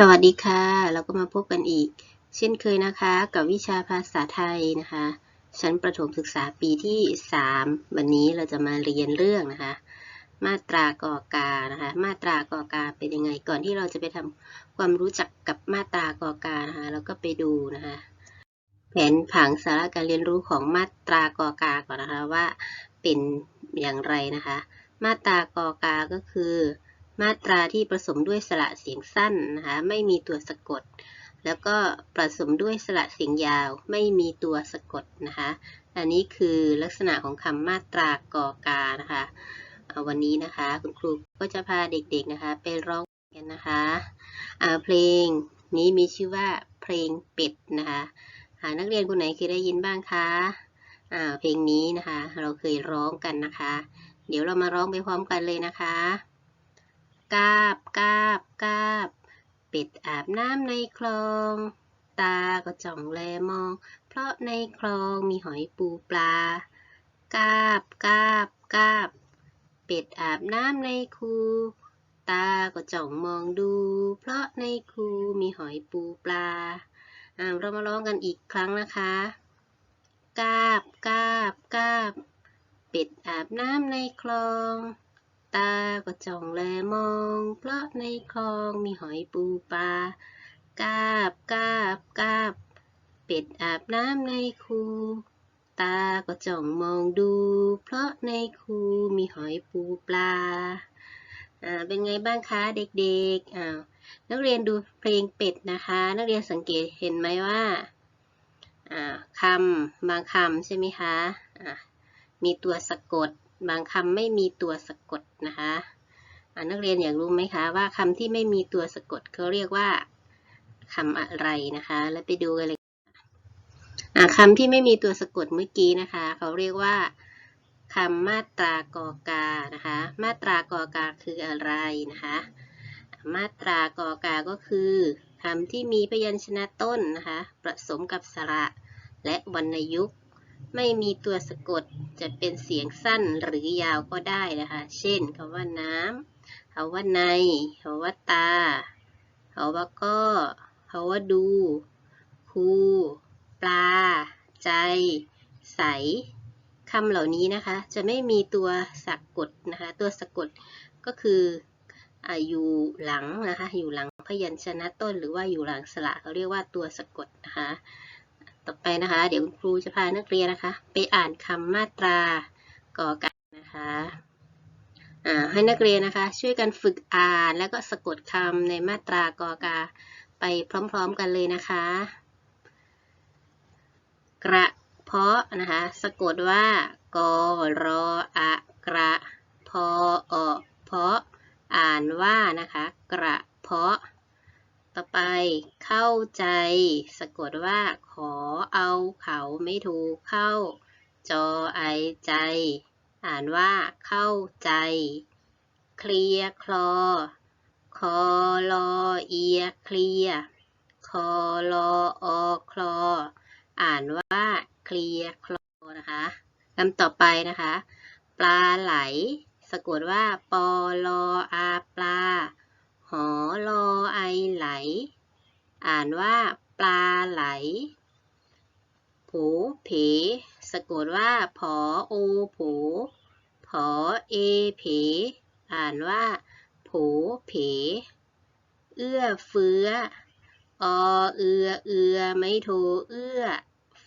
สวัสดีค่ะ เราก็มาพบกันอีก เช่นเคยนะคะ กับวิชาภาษาไทยนะคะ ชั้นประถมศึกษาปีที่ 3 วันนี้เราจะมาเรียนเรื่องนะคะ มาตรากอกานะคะ มาตรากอกาเป็นยังไง ก่อนที่เราจะไปทำความรู้จักกับมาตรากอกานะคะเราก็ไปดูนะคะ แผนผังสาระการเรียนรู้ของมาตรากอกาก่อนนะคะว่าเป็นอย่างไรนะคะ มาตรากอกาก็คือ มาตราที่ผสมด้วยสระเสียงสั้นนะคะไม่มีตัวสะกด แล้วก็ผสมด้วยสระเสียงยาวไม่มีตัวสะกดนะคะอันนี้คือลักษณะของคำมาตรากอกานะคะวันนี้นะคะคุณครูก็จะพาเด็กๆนะคะไปร้องกันนะคะเพลงนี้มีชื่อว่าเพลงเป็ดนะคะนักเรียนคนไหนเคยได้ยินบ้างคะเพลงนี้นะคะ เราเคยร้องกันนะคะ เดี๋ยวเรามาร้องไปพร้อมกันเลยนะคะ กาบกาบกาบ เป็ดอาบน้ำในคลอง ตาก็จ้องแลมอง เพราะในคลองมีหอยปูปลากาบกาบกาบ เป็ดอาบน้ำในคู ตาก็จ้องมองดู เพราะในคูมีหอยปูปลาอ่าเรามาร้องกันอีกครั้งนะคะกาบกาบกาบ เป็ดอาบน้ำในคลอง ตาก็จ้องแลมอง เพราะในคลองมีหอยปูปลากาบกาบกาบ เป็ดอาบน้ำในคู ตาก็จ้องมองดู เพราะในคูมีหอยปูปลา อ่า เป็นไงบ้างคะเด็กๆ อ้าว นักเรียนดูเพลงเป็ดนะคะ นักเรียนสังเกตเห็นไหมว่า อ่าคำบางคำใช่ไหมคะ อ่า มีตัวสะกด บางคำไม่มีตัวสะกดนะคะนักเรียนอยากรู้ไหมคะว่าคำที่ไม่มีตัวสะกดเขาเรียกว่าคำอะไรนะคะ แล้วไปดูกันเลยคำที่ไม่มีตัวสะกดเมื่อกี้นะคะ เขาเรียกว่าคำมาตรากอกานะคะ มาตรากอกาคืออะไรนะคะ มาตรากอกาก็คือคำที่มีพยัญชนะต้นนะคะผสมกับสระและวรรณยุกต์ ไม่มีตัวสะกดจะเป็นเสียงสั้นหรือยาวก็ได้นะคะ เช่นคำว่าน้ำคำว่าในคำว่าตาคำว่าก็คำว่าดูคูปลา ใจ ใสคำเหล่านี้นะคะ จะไม่มีตัวสะกดนะคะ ตัวสะกดก็คืออยู่หลังนะคะ อยู่หลังพยัญชนะต้น หรือว่าอยู่หลังสระเขาเรียกว่าตัวสะกดนะคะ ต่อไปนะคะ เดี๋ยวคุณครูจะพานักเรียนนะคะ ไปอ่านคำมาตรากอกันนะคะให้นักเรียนนะคะ ช่วยกันฝึกอ่านแล้วก็สะกดคำในมาตรากอกาไปพร้อมๆกันเลยนะคะ กระเพาะนะคะ สะกดว่ากอรออะกระพออเพาะ อ่านว่านะคะ กระเพาะ ต่อไปเข้าใจ สะกดว่าขอเอาเขาไม่ถูกเข้า จอไอใจ อ่านว่าเข้าใจ เคลียคลอ คอลอเอียเคลีย คอลออคลอ อ่านว่าเคลียคลอนะคะคำต่อไปนะคะ ปลาไหล สะกดว่าปอลออาปลา หอลอไอไหล อ่านว่าปลาไหลผูเพสะกดว่าผอโอผูผอเอเพอ่านว่าผูเพเอื้อเฟื้อ อเอือเอือไม่โทเอื้อ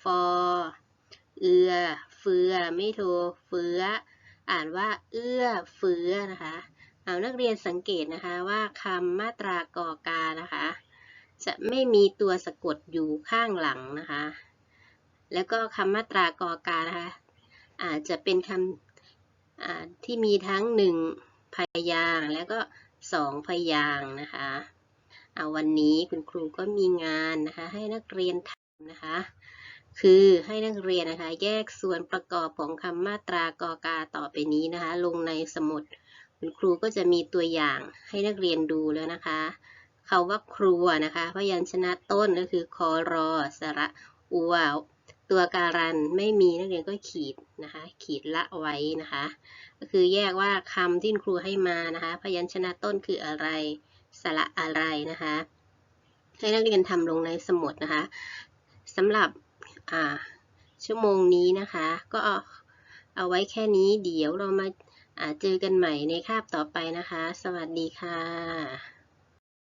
ฟอ เอือเฟื้อไม่โทเฟื้อ อ่านว่าเอื้อเฟื้อนะคะ เอานักเรียนสังเกตนะคะว่าคำมาตรากอกานะคะ จะไม่มีตัวสะกดอยู่ข้างหลังนะคะ แล้วก็คำมาตรากอกานะคะอาจจะเป็นคำอ่าที่มีทั้งหนึ่งพยางแล้วก็สองพยางนะคะเอาวันนี้คุณครูก็มีงานนะคะ ให้นักเรียนทำนะคะ คือให้นักเรียนนะคะ แยกส่วนประกอบของคำมาตรากอกาต่อไปนี้นะคะ ลงในสมุด คุณครูก็จะมีตัวอย่างให้นักเรียนดูแล้วนะคะคาว่าครัวนะคะพยัญชนะต้นก็คือคอรอสระอูวาวตัวการันไม่มีนักเรียนก็ขีดนะคะ ขีดละไว้นะคะ ก็คือแยกว่าคำที่ครูให้มานะคะ พยัญชนะต้นคืออะไร สระอะไรนะคะ ให้นักเรียนทำลงในสมุดนะคะ สำหรับชั่วโมงนี้นะคะ ก็เอาไว้แค่นี้เดี๋ยวเรามา เจอกันใหม่ในคาบต่อไปนะคะ สวัสดีค่ะ